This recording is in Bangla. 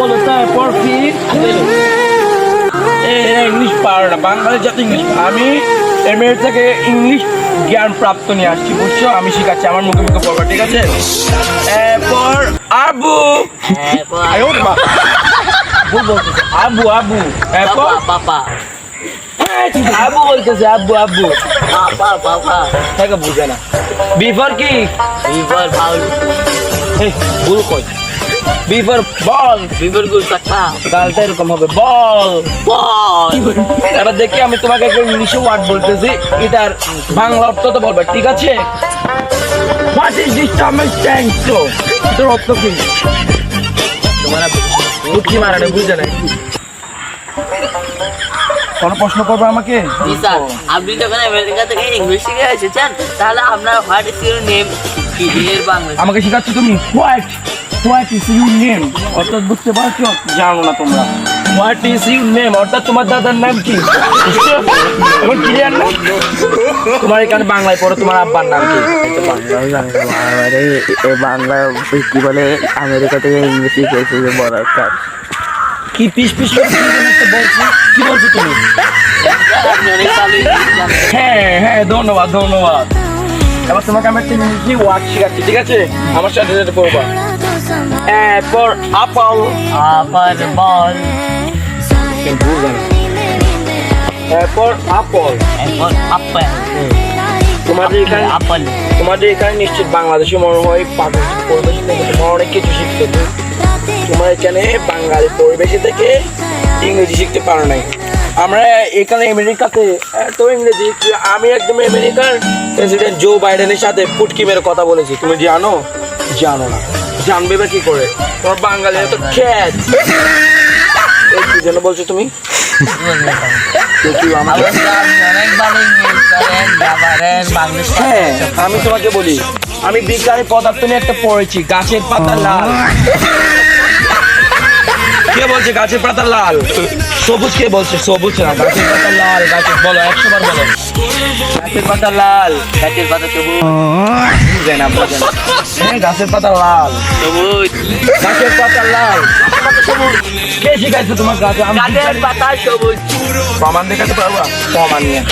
বলো তারপর কি? ইংলিশ পারে না বাঙালি যাতে ইংলিশ আমি এমএর থেকে ইংলিশ জ্ঞান প্রাপ্ত নিয়ে আসছি বুঝছ? আমি শিখাচ্ছি আমার মুখে মুখে পড়বা ঠিক আছে? এরপর আবু। আবু আবু। এরপর? পাপা আবু বলতেছে আবু আবু। পাপা পাপা তাকে বুঝে না। বিফর কি? বিবর বাউল এই, ভুল কই? বিফর বল বিবর গুল কাকা গালটা এরকম হবে বল বল এবার দেখি আমি তোমাকে একটা ইংলিশে ওয়ার্ড বলতেছি। এটার বাংলা অর্থ তো বলবে ঠিক আছে? হোয়াট ইজ দিস টার্মের ট্যাংসো এটার অর্থ কি? তোমরা উঠকি মারানে বুঝে নাই। কোনো প্রশ্ন করবে আমাকে? স্যার আপনি যখন আমেরিকা থেকে ইংলিশ শিখে এসেছেন তাহলে আপনার হোয়াট ইজ ইউর নেম কি এর বাংলা আমাকে শেখাচ্ছ তুমি? What what is your name অর্থাৎ বুঝতে পারছ? জানো না তোমরা। হোয়াট ইজ ইউর নেম অর্থাৎ তোমার দাদার নাম কি? এখন এখানে বাংলায় পড়ো, তোমার আব্বার নাম কি? বাংলা কি বলে আমেরিকা থেকে ইংলিশ কাজ কি পিস পিস কি বলছো? তুমি? হ্যাঁ হ্যাঁ ধন্যবাদ ধন্যবাদ। এবার তোমাকে আমি একটা ইংরেজি ওয়ার্ড শেখাচ্ছি ঠিক আছে? আমার সাথে সাথে পড়বা। এরপর আপল। আবার বল। এরপর আপল। এখন আপেল। তোমাদের এখানে আপেল। তোমাদের এখানে নিশ্চিত বাংলাদেশে মনে হয় পাকিস্তান পরিবেশ থেকে তোমার অনেক কিছু শিখতে। তোমার এখানে বাঙালি পরিবেশে থেকে ইংরেজি শিখতে পারো নাই। আমরা এখানে আমেরিকাতে এত ইংরেজি আমি একদম আমেরিকার প্রেসিডেন্ট জো বাইডেনের সাথে পুটকি মেরে কথা বলেছি। তুমি জানো? জানো না। জানবে বা কি করে? তোমার বাঙালি খ্যাত। এই কি যেন বলছো তুমি? হ্যাঁ আমি তোমাকে বলি, আমি বিজ্ঞানী পদার্থ নিয়ে একটা পড়েছি, গাছের পাতা লাল। কে বলছে গাছের পাতা লাল? সবুজ কে বলছে? সবুজ না গাছের পাতা লাল গাছের বলো একশো বার বলো। গাছের পাতা লাল গাছের পাতা সবুজ। বুঝে না বুঝে হ্যাঁ গাছের পাতা লাল। সবুজ। গাছের পাতা লাল কে শিখাইছে তোমার গাছে? আমি গাছের পাতা সবুজ। প্রমাণ দেখাতে পারব? প্রমাণ নিয়ে।